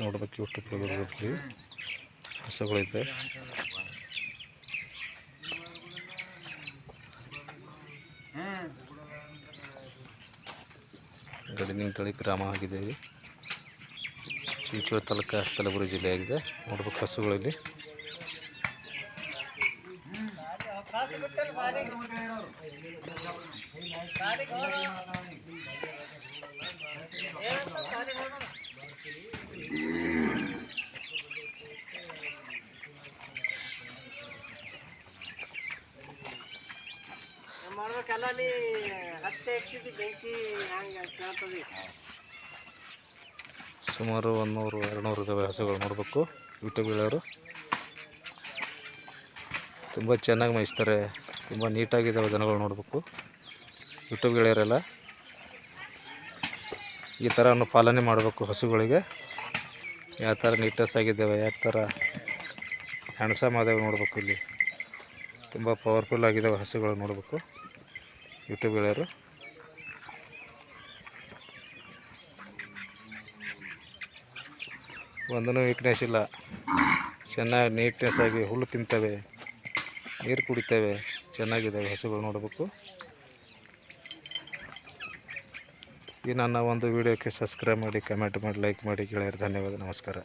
ನೋಡ್ಬೇಕು ಎಷ್ಟು ಬರ್ಬೇಕು ಹಸುಗಳೈತೆ. ಗಡಿನಿಂಗ್ ತಳಿ ಗ್ರಾಮ ಆಗಿದೆ ಚಿಂಚೋಳಿ ತಾಲೂಕು ಕಲಬುರಗಿ ಜಿಲ್ಲೆ ಆಗಿದೆ. ನೋಡ್ಬೇಕು ಹಸುಗಳಲ್ಲಿ. ಮಾಡ್ಬೇಕಲ್ಲ ಅಲ್ಲಿ ಹತ್ತೆ ಹೆಚ್ಚಿದ್ದು ಬೆಂಕಿ ಸುಮಾರು ಒಂದೂರು ಇದಾವೆ ಹಸುಗಳು ನೋಡಬೇಕು ಯೂಟ್ಯೂಬ್ ಗೆಳೆಯರು ತುಂಬ ಚೆನ್ನಾಗಿ ಮೇಯಿಸ್ತಾರೆ, ತುಂಬ ನೀಟಾಗಿದ್ದಾವೆ ದನಗಳು ನೋಡಬೇಕು. ಯೂಟ್ಯೂಬ್ ಗೆಳೆಯರೆಲ್ಲ, ಈ ಥರ ಪಾಲನೆ ಮಾಡಬೇಕು ಹಸುಗಳಿಗೆ. ಯಾವ ಥರ ನೀಟ್ನೆಸ್ ಆಗಿದ್ದಾವೆ, ಯಾವ ಥರ ಹ್ಯಾಂಡ್ಸಮ್ ಆದಾವೆ ನೋಡಬೇಕು ಇಲ್ಲಿ. ತುಂಬ ಪವರ್ಫುಲ್ ಆಗಿದ್ದಾವೆ ಹಸುಗಳು ನೋಡಬೇಕು. ಯೂಟ್ಯೂಬ್ ಗೆಳೆಯರು ಒಂದೂ ವೀಕ್ನೆಸ್ ಇಲ್ಲ. ಚೆನ್ನಾಗಿ ನೀಟ್ನೆಸ್ ಆಗಿ ಹುಲ್ಲು ತಿಂತವೆ, ನೀರು ಕುಡಿತವೆ ಚೆನ್ನಾಗಿದ್ದಾವೆ ಹಸುಗಳು ನೋಡಬೇಕು. ಈ ನನ್ನ ಒಂದು ವೀಡಿಯೋಕ್ಕೆ ಸಬ್ಸ್ಕ್ರೈಬ್ ಮಾಡಿ ಕಮೆಂಟ್ ಮಾಡಿ ಲೈಕ್ ಮಾಡಿ, ಗೆಳೆಯರು, ಧನ್ಯವಾದ, ನಮಸ್ಕಾರ.